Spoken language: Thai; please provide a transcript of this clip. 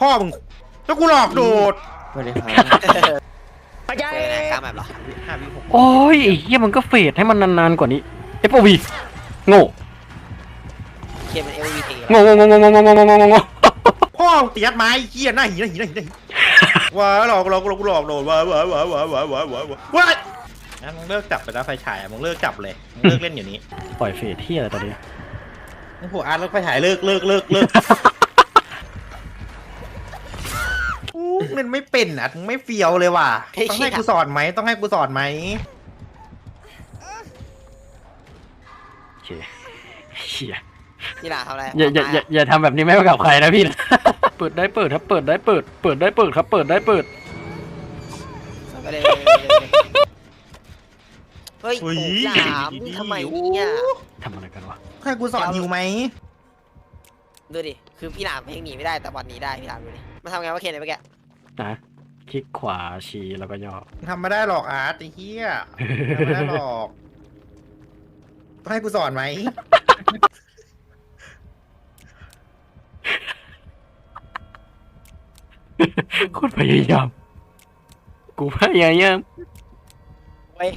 พ่อมึงแล้วกูหลอกโดดไม่ได้ครับไปใจเจอนะกล้ามแบบเหรอห้าวิหกโอ้ยไอ้เฮียมันก็เฟดให้มันนานๆกว่านี้ FOV โง่เคมันเอลวีตีโง่โง่โง่โง่โง่โง่โง่โง่โง่โง่พ่อมึงเตียดไม้เหี้ยหน้าหินหน้าหินหน้าหินหน้าหินว้าหลอกหลอกหลอกกูหลอกโดดว้าว้าว้าว้าว้าว้าว้าว้าว้างั้นมึงเลิกจับไปแล้วไฟฉายอะมึงเลิกจับเลยมึงเลิกเล่นอยู่นี้ปล่อยเฟดที่อะไรตอนนี้มึงโหอาร์ตเลิกไฟฉายเลิกเลิกเลิกเลิก เล่นไม่เป็นอะมึงไม่เฟียวเลยว่ะต้องให้กูสอนไหมต้องให้กูสอนไหมโอเคเฮียพี่หลาทำอะไรอย่าอย่าอย่าอย่าทำแบบนี้ไม่กับใครนะพี่นะ เปิดได้เปิดครับเปิดได้เปิด เปิดได้เปิดครับเปิดได้เปิด ไปเลยเฮ้ยโอ้พี่หลามทำไมเนี่ยทำอะไรกันวะ ให้กูสอนหิวไหมดูดิ คือพี่หลามยังหนีไม่ได้แต่บอลหนีได้พี่หลามดูดิมันทำไงวะเคนไอ้เมื่อกี้ นะ คลิกขวาชี้แล้วก็ย่อทำไม่ได้หรอกอาร์ตไอ้เหี้ยทำไม่ได้หรอกต้องให้กูสอนไหมโคุณพยายาม กูพยายามเว้ย